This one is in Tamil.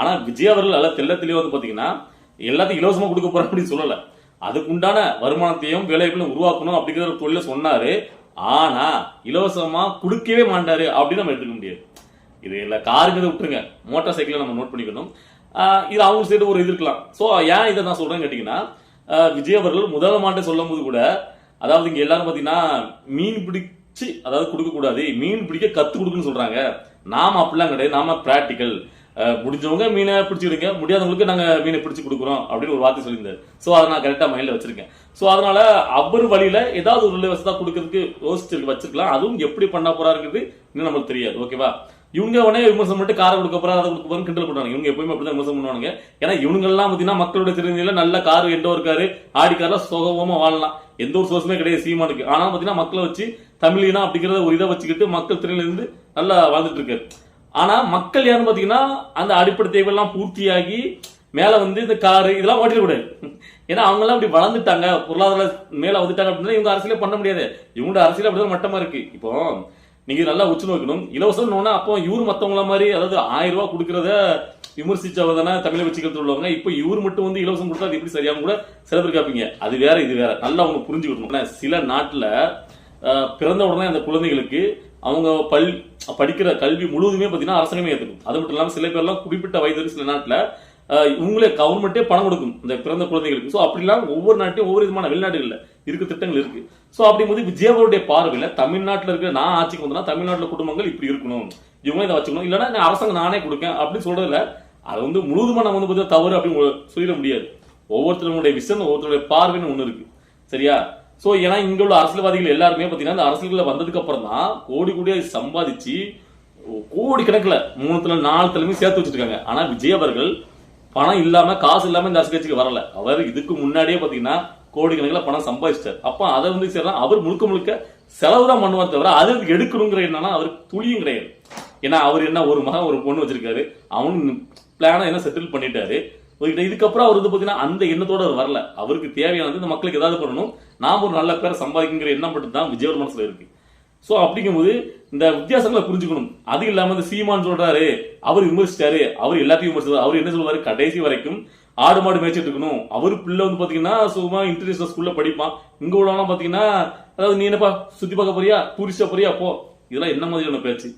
ஆனால் விஜய் அவர்கள் நல்லா தெல்லத்திலேயே வந்து பார்த்தீங்கன்னா எல்லாத்தையும் இலவசமாக கொடுக்க போறேன் அப்படின்னு சொல்லலை. அதுக்குண்டான வருமானத்தையும் வேலைகளையும் உருவாக்கணும் அப்படிங்கிற ஒரு தொழில சொன்னார். ஆனால் இலவசமாக கொடுக்கவே மாட்டார் அப்படின்னு நம்ம எடுத்துக்க முடியாது. இது இல்லை காருங்கிறத விட்டுருங்க. மோட்டார் சைக்கிளை நம்ம நோட் பண்ணிக்கணும். இது அவங்க சைடு ஒரு இது இருக்கலாம். ஸோ ஏன் இதை நான் சொல்கிறேன்னு கேட்டிங்கன்னா விஜய் அவர்கள் முதல் மாட்டை சொல்லும் போது கூட அதாவது இங்கே எல்லாரும் பார்த்தீங்கன்னா மீன் பிடிச்சு அதாவது கொடுக்கக்கூடாது மீன் பிடிக்க கற்றுக் கொடுக்குன்னு சொல்கிறாங்க நாம் அப்படிலாம் கிடையாது. நாம் ப்ராக்டிக்கல் முடிஞ்சவங்க மீனை பிடிச்சிடுங்க முடியாதவங்களுக்கு நாங்கள் மீனை பிடிச்சு கொடுக்குறோம் அப்படின்னு ஒரு வார்த்தை சொல்லியிருந்தாரு. ஸோ அதை நான் கரெக்டாக மைண்டில் வச்சிருக்கேன். ஸோ அதனால அவர் வழியில ஏதாவது ஒரு இலவசத்தா கொடுக்கறதுக்கு யோசிச்சு வச்சிருக்கலாம். அதுவும் எப்படி பண்ண போறாருங்கிறது இன்னும் நமக்கு தெரியாது. ஓகேவா இவங்க உடனே விமர்சனம் பண்ணிட்டு காரை கொடுக்க போறா அதை கொடுக்க போறோம் கிண்டல் பண்ணுவாங்க இவங்க எப்பவுமே அப்படிதான் விமர்சனம் பண்ணுவாங்க ஏன்னா இவங்கெல்லாம் பார்த்தீங்கன்னா மக்களோட திருநிலையில நல்ல கார் எண்டோ இருக்காரு. ஆடி கார்ல சுகமா வாழலாம். எந்த ஒரு சோர்ஸுமே கிடையாது சீமானுக்கு. ஆனால் பாத்தீங்கன்னா மக்களை வச்சு தமிழினா அப்படிங்கிறத ஒரு இதை வச்சுக்கிட்டு மக்கள் திறனில இருந்து நல்லா வாழ்ந்துட்டு இருக்காரு. ஆனால் மக்கள் யாருன்னு பார்த்தீங்கன்னா அந்த அடிப்படை தேவையெல்லாம் பூர்த்தியாகி மேலே வந்து இந்த காரு இதெல்லாம் ஓட்டிடக்கூடாது ஏன்னா அவங்கெல்லாம் அப்படி வளர்ந்துட்டாங்க. பொருளாதார மேலே வந்துட்டாங்க அப்படின்னா இவங்க அரசியலே பண்ண முடியாது. இவங்களோட அரசியல் அப்படிதான் மட்டமாக இருக்கு. இப்போ நீங்க நல்லா உச்சு நோக்கணும். இலவசம்னு அப்போ இவர் மற்றவங்கள மாதிரி அதாவது ஆயிரம் ரூபா கொடுக்கறத விமர்சிச்சவங்க தானே தமிழை வச்சுக்கிறது உள்ளவங்க இப்போ இவர் மட்டும் வந்து இலவசம் கொடுத்தா அது எப்படி சரியாகும் கூட சில பேர் கேட்பீங்க அது வேற இது வேற. நல்லா அவங்க புரிஞ்சுக்கணும். சில நாட்டில் பிறந்த உடனே அந்த குழந்தைகளுக்கு அவங்க பல் படிக்கிற கல்வி முழுவதுமே பார்த்தீங்கன்னா அரசாங்கமே ஏற்றுக்கும் அது மட்டும் இல்லாமல் சில பேர்லாம் குறிப்பிட்ட வயது சில நாட்டில் இவங்களே கவர்மெண்ட்டே பணம் கொடுக்கும் இந்த பிறந்த குழந்தைகளுக்கு. ஸோ அப்படிலாம் ஒவ்வொரு நாட்டையும் ஒவ்வொரு விதமான வெளிநாடுகளில் இருக்க திட்டங்கள் இருக்கு. ஸோ அப்படிங்கும்போது விஜயவருடைய பார்வையில் தமிழ்நாட்டில் இருக்கிற நான் ஆட்சிக்கு வந்தேன்னா தமிழ்நாட்டில் குடும்பங்கள் இப்படி இருக்கணும். இவங்க இதை வச்சுக்கணும். இல்லைன்னா நான் அரசாங்கம் நானே கொடுக்கேன் அப்படின்னு சொல்றதுல அது வந்து முழுதுமா நம்ம வந்து பார்த்தா தவறு அப்படின்னு சொல்லிட முடியாது. ஒவ்வொருத்தருடைய விஷன் ஒவ்வொருத்தருடைய பார்வைன்னு ஒன்று இருக்கு. சரியா? சோ ஏன்னா இங்க உள்ள அரசியல்வாதிகள் எல்லாருமே பாத்தீங்கன்னா இந்த அரசியல்ல வந்ததுக்கு அப்புறம் தான் கோடி கோடியா சம்பாதிச்சு கோடி கணக்குல மூணுத்துல நாலுத்துலையுமே சேர்த்து வச்சிருக்காங்க. ஆனா விஜய் அவர்கள் பணம் இல்லாம காசு இல்லாம இந்த அரசியல் கட்சிக்கு வரல. அவர் இதுக்கு முன்னாடியே பாத்தீங்கன்னா கோடி கணக்குல பணம் சம்பாதிச்சிட்டார். அப்ப அதை வந்து சரி அவர் முழுக்க முழுக்க செலவு தான் பண்ணுவார் தவிர அதை எடுக்கணுங்கிற என்னன்னா அவருக்கு துளியும் கிடையாது. ஏன்னா அவர் என்ன ஒரு மகன் ஒரு பொண்ணு வச்சிருக்காரு. அவன் பிளான என்ன செட்டில் பண்ணிட்டாரு. இதுக்கப்புறம் அவர் வந்து பார்த்தீங்கன்னா அந்த எண்ணத்தோட அவர் வரல. அவருக்கு தேவையானது இந்த மக்களுக்கு ஏதாவது பண்ணணும். நாம் ஒரு நல்ல பேரை சம்பாதிக்குங்கிற எண்ணம் மட்டும் தான் விஜயோட மனசுல இருக்கு. ஸோ அப்படிங்கும்போது இந்த வித்தியாசங்களை புரிஞ்சுக்கணும். அது இல்லாமல் இந்த சீமான் சொல்றாரு அவர் விமர்சிச்சாரு அவர் எல்லாத்தையும் விமர்சிச்சாரு. அவர் என்ன சொல்லுவாரு? கடைசி வரைக்கும் ஆடு மாடு மேய்ச்சிட்டு இருக்கணும். அவர் பிள்ளை வந்து பாத்தீங்கன்னா சும்மா இன்டர்நேஷனல் ஸ்கூல்ல படிப்பான். இங்க உள்ளவனா பாத்தீங்கன்னா அதாவது நீ என்னப்பா சுத்தி பார்க்க போறியா? டூரிஸ்டா போறியா? போ. இதெல்லாம் என்ன மாதிரியான பேச்சு?